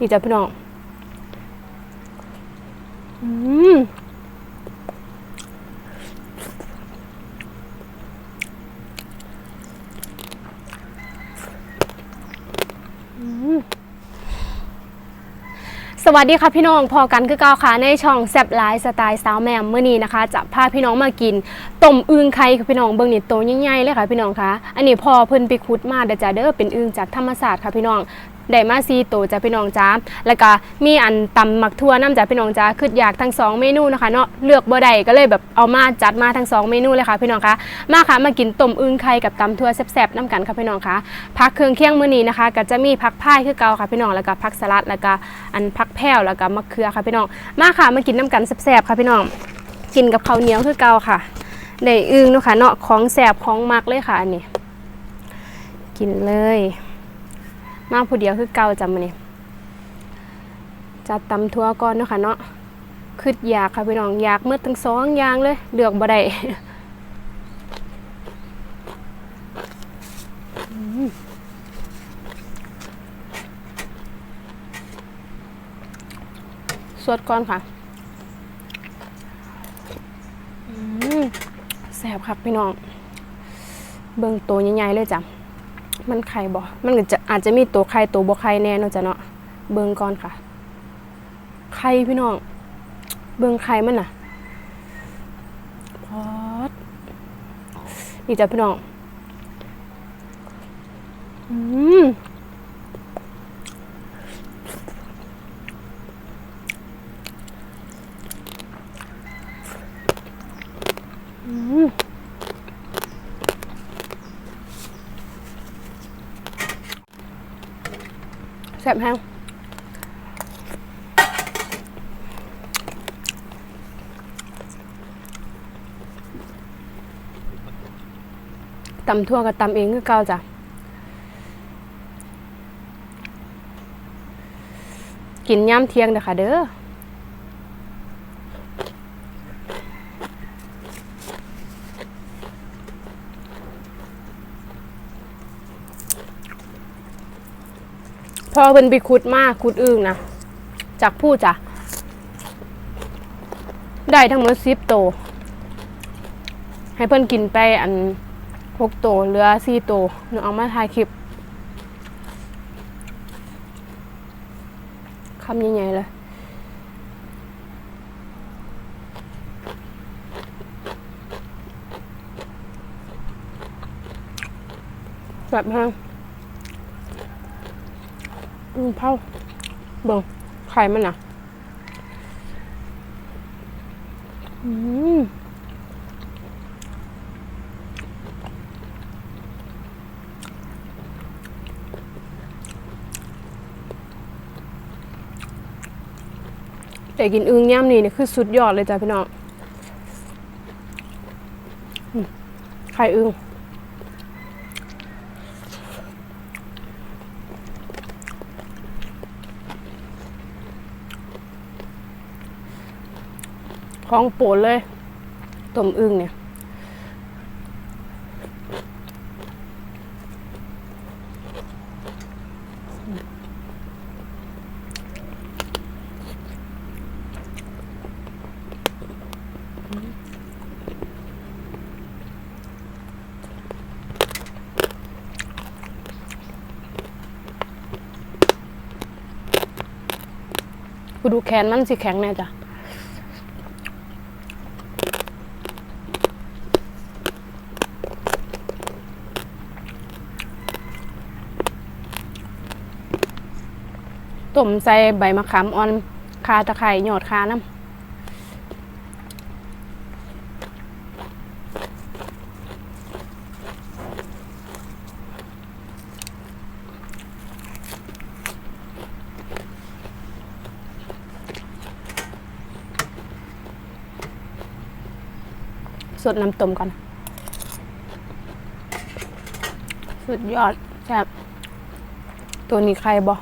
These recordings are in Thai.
นี่จ้ะพี่น้องอืมอืมสวัสดีค่ะพี่น้องพอกันคือเก่าค่ะในช่องแซบไลฟ์สไตล์สาวแมมเมื่อนี้นะคะจะพาพี่น้องมากินต้มอึ่งไข่ค่ะพี่น้องเบิ่งนี่โตวใหญ่ๆเลยค่ะพี่น้องคะอันนี้พอเพิ่นไปขุดมาเด้อจ้าเด้อเป็นอึ่งจากธรรมศาสตร์ค่ะพี่น้อง ได้มาซีโตจ้าพี่น้องจ้าแล้วก็มีอันตำหมักทั่วน้ำจ้าพี่น้องจ้าคืออยากทั้งสองเมนูนะคะเนาะเลือกบ่ได้ก็เลยแบบเอามาจัดมาทั้งสองเมนูเลยค่ะพี่น้องคะมาค่ะมากินต้มอึ่งไข่กับตำทั่วแซ่บๆน้ำกันค่ะพี่น้องคะพักเครื่องเคียงมื้อนี้นะคะ ก็จะมีผักพายคือเก่าค่ะพี่น้องแล้วก็ผักสลัดแล้วก็อันผักแพ้วแล้วก็มะเขือค่ะพี่น้องมาค่ะมากินน้ำกันแซ่บๆค่ะพี่น้องกินกับข้าวเหนียวคือเก่าค่ะได้อึ้งเนาะค่ะเนาะของแสบของมักเลยค่ะอันนี้กินเลย มาผู้เดียวคือเก่าจำมาเนี่ยจัดตำทั่วก่อนเนาะค่ะเนาะคืออยากค่ะพี่น้องอยากเมื่อทั้งสองอย่างเลยเลือกบ่ได้อืมสวดก่อนค่ะอืมแสบครับพี่น้อง เบิ่งตัวใหญ่ๆเลยจ้ะ มันไข่บ่ มันก็จะอาจจะมีตัวไข่ตัวบ่ไข่แน่เนาะจ้ะเนาะ เบิ่งก่อนค่ะ ไข่พี่น้อง เบิ่งไข่มันน่ะพอดนี่จ้ะพี่น้อง อืม อืมแซ่ บแห้งตำทั่วกับตำเองก็เก่าจ้ะกินย่ำเที่ยงเด้อค่ะเด้อ พอเพิ่นไปขุดมากขุดอึ่งนะจากผู้จ้ะได้ทั้งหมดสิบโต ให้เพิ่นกินไปอันหกโตเหลือสี่โตหนูเอามาถ่ายคลิปคำใหญ่ๆเลยแบบฮะ อืมเผาเบิ่งไข่มันน่ะ อืมแต่กินอึงย่ำนี่นี่คือสุดยอดเลยจ้ะพี่น้องไข่อึง ของโปรดเลยต้มอึ่งเนี่ยกูดูแขนมันสิแข็งแน่จ้ะ มใส่ใบมะขามอ่อนคาตะไคร้หยอดคาน้ำสดน้ำต้มก่อน สุดยอดแซ่บตัวนี้ใครบอก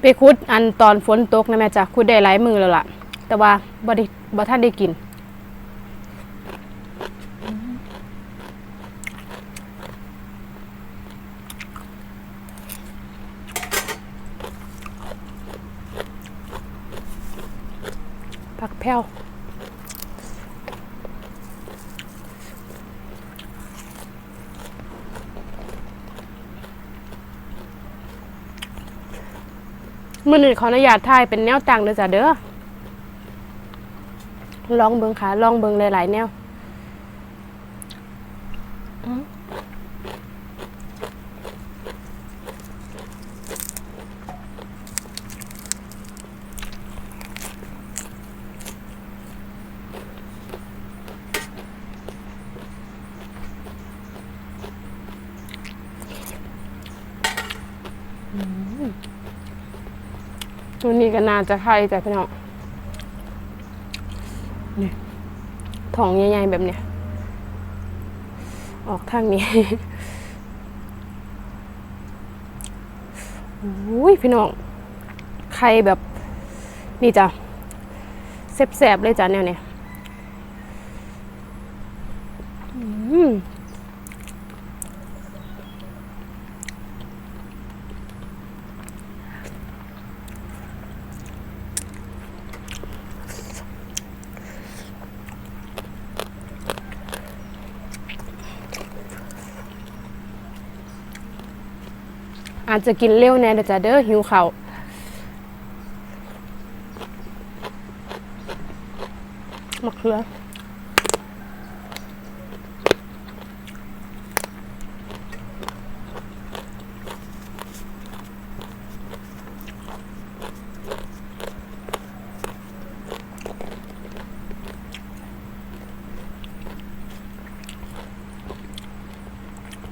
ไปคุดอันตอนฝนตกนะแม่จ้ะคุดได้หลายมือแล้วล่ะ แต่ว่าบ่ได้บ่ท่านได้กิน ผักแพ้ว มื่อหนึ่งขออนุญาตถ่ายเป็นแนวต่างเด้อจ้ะเด้อลองเบิงค่ะลองเบิงหลายๆแนวอืม ตัวนี้ก็น่าจะไข่จ้ะพี่น้องนี่ท้องใหญ่ๆแบบเนี้ย ออกทางนี้อุ้ยพี่น้องไข่แบบนี่จ้ะแสบๆเลยจ้ะแนวเนี้ย อาจจะกินเร็วแน่เด้อจ้ะเด้อหิวเขาวมะเขือ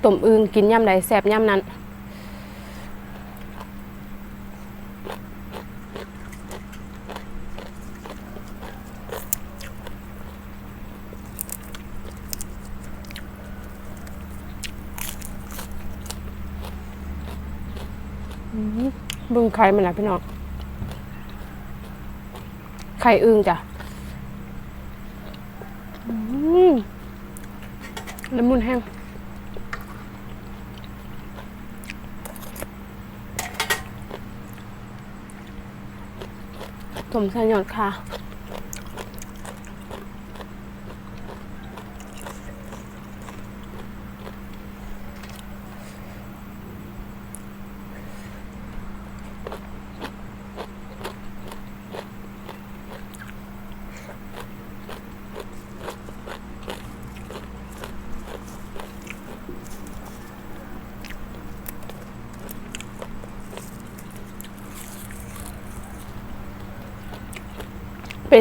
ต้มอึงกินย่ำใดแสบย่ำนั้น เบึง ไข่มันนะพี่น้อง ไข่อึงจ้ะละมน้ำมันแห้งสมสัญญอดค่ะ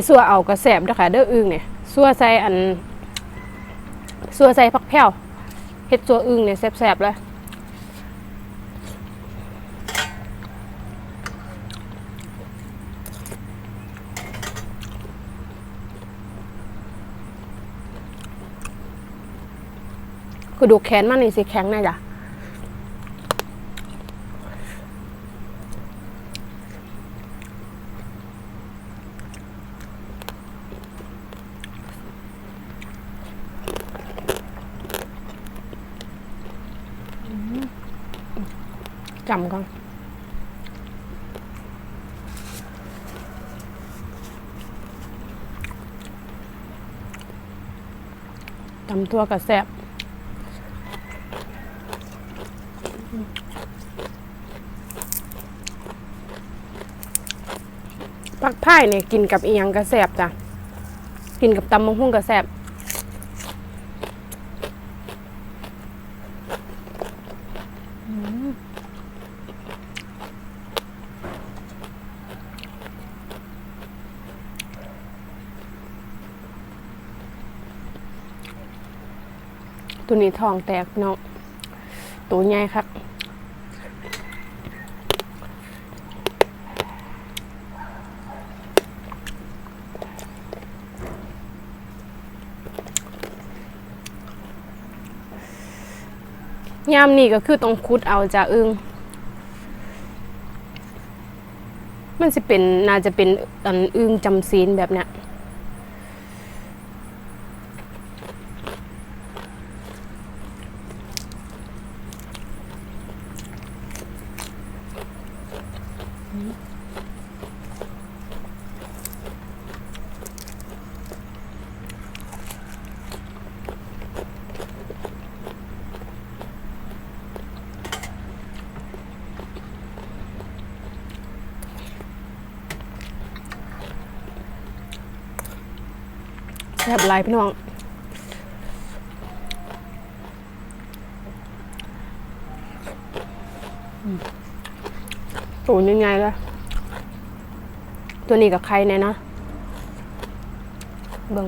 ซัวเอากระแสบเด้อค่ะเด้ออึงเนี่ยซัวใส่อันซัวใส่ผักแพ้วเฮ็ดซัวอึงเนี่ยแซ่บๆเลยกระดูกแขนมันนี่สิแข็งแน่จ้ะ จำก่อนจำตัวกับแซบปักพ่เนี่ยกินกับอียังกระแซบจ้ะ กินกับตำมังหุ่งกระแซบีทองแตกพี่น้องตัวใหญ่ครับยามนี่ก็คือต้องคุดเอาจ้ะอึงมันจะเป็นน่าจะเป็นอันอึ้งจำศีลแบบเนี้ย แซ่บหลายพี่น้องตัวยังไงล่ะ ตัวนี้กับใครเนี่ยนะ เบิง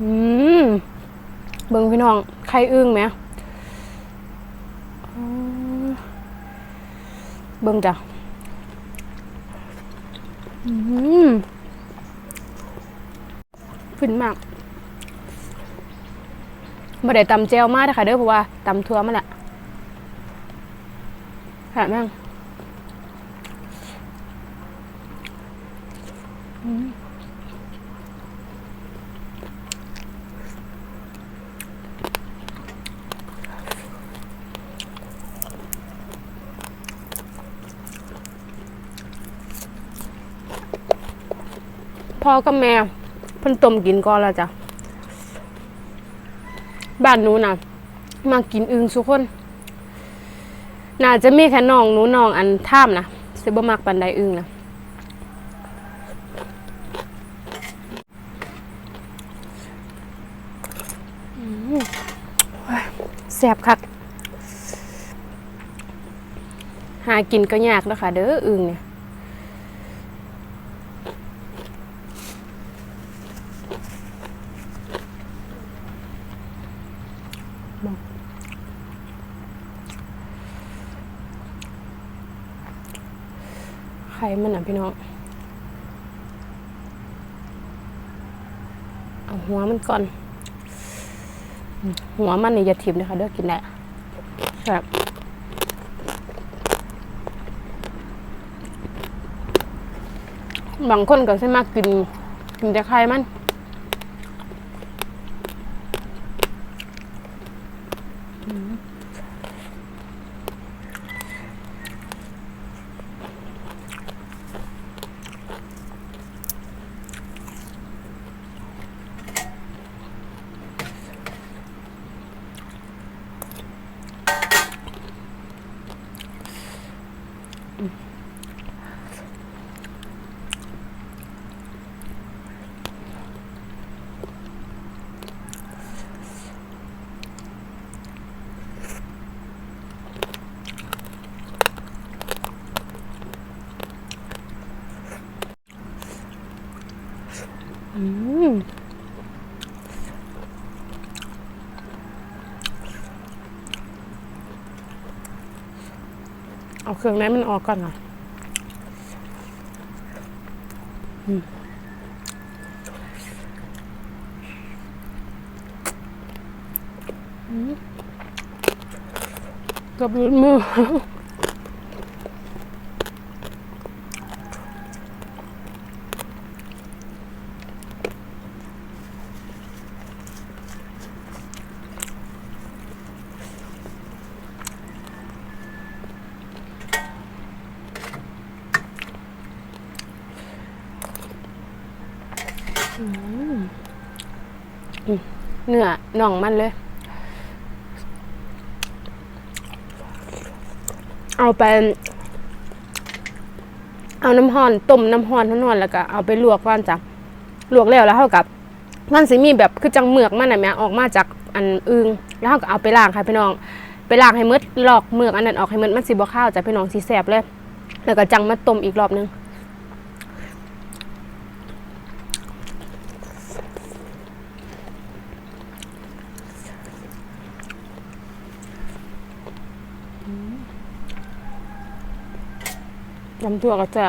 อืม เบิงพี่น้องไข่อึ้งไหมอืมเบิงจ้ะ อืม ฟินมากบ่ได้ตำเจลมากนะคะเด้อเพราะว่าตำทั่วมาแหละค่ะแม่งอืมพ่อกับแม่ เพิ่นต้มกินก่อนแล้วจ้ะบ้านหนูน่ะมากินอึงสุคน น่าจะมีแค่น้องหนูน้องอันท่ามนะสิบ่มักปันไดอึงนะอืมโอ้ยแซ่บคัก หากินก็ยากแล้วค่ะ เด้ออึงเนี่ย มันอะพี่น้อง เอาหัวมันก่อน หัวมันนี่อย่าทิมนะคะเด้อกินได้ครับบางคนก็ใช่มากกินกินแต่ไข่มัน อืม เครื่องในมันออกก่อนค่ะกับลืมมือ เน่องมันเลย เอาไป เอาน้ำห้อนต้มน้ำห้อนทั้งนอนแล้วก็เอาไปลวกก่อนจ้ะลวกแล้วแล้วเท่ากับมันสิมีแบบคือจังเมือกมันน่ะแม่ออกมาจากอันอึงแล้วเฮาก็เอาไปล้างค่ะพี่น้อง ไปล้างให้หมดลอกเมือกอันนั้นออกให้หมดมันสิบ่ข้าวจ้ะพี่น้องสิแซ่บเลย แล้วก็จังมาต้มอีกรอบนึง น้ำตัวก็จะ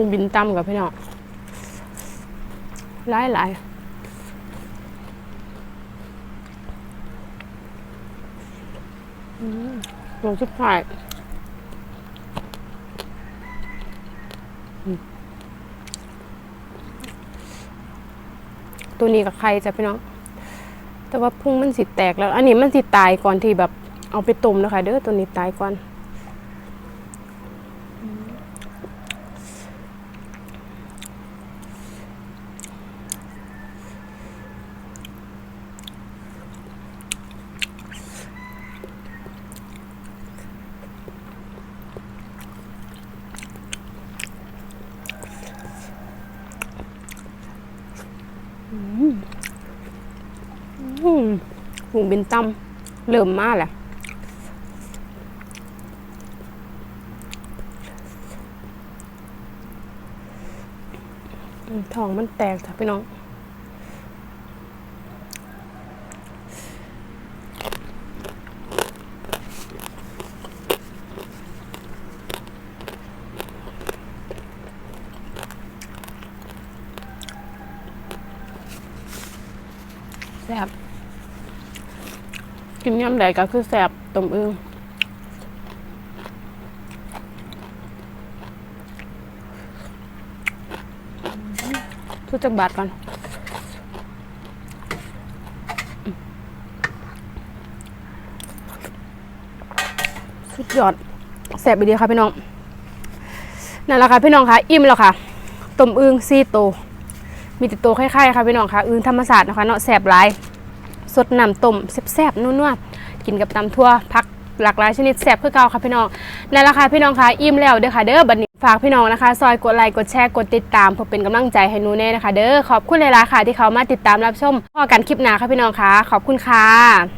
ฟูบินตั้มกับพี่น้องหลายหลายอืมตัวสุดท้ายตัวนี้กับใครจะพี่น้อง แต่ว่าพุ่งมันสิแตกแล้ว อันนี้มันสิตายก่อนที่แบบเอาไปต้มนะคะเด้อตัวนี้ตายก่อน อืม หุงบินตั้มเริ่มมาแหละท้องมันแตกค่ะพี่น้อง ยำใดก็คือแซ่บต้มอึ่งทุจักบาทก่อนสุดยอดแซ่บไปดีค่ะพี่น้องนั่นแหละค่ะพี่น้องค่ะอิ่มแล้วค่ะต้มอึ่งซีโต มีแต่โตคล้ายๆค่ะพี่น้องค่ะอึ่งธรรมศาสตร์นะคะเนาะแซ่บหลายสดน้ำต้มแซ่บๆนัวๆ กินกับตำทั่วพักหลากหลายชนิดแซ่บคือเก่าค่ะพี่น้องนั่นแหละค่ะพี่น้องค่ะอิ่มแล้วเด้อค่ะเด้อบัดนี้ฝากพี่น้องนะคะ ซอยกดไลค์กดแชร์กดติดตามเพื่อเป็นกำลังใจให้หนูแน่นะคะ เด้อขอบคุณเลายๆค่ะที่เขามาติดตามรับชมพอกันคลิปหน้าค่ะพี่น้องค่ะ ขอบคุณค่ะ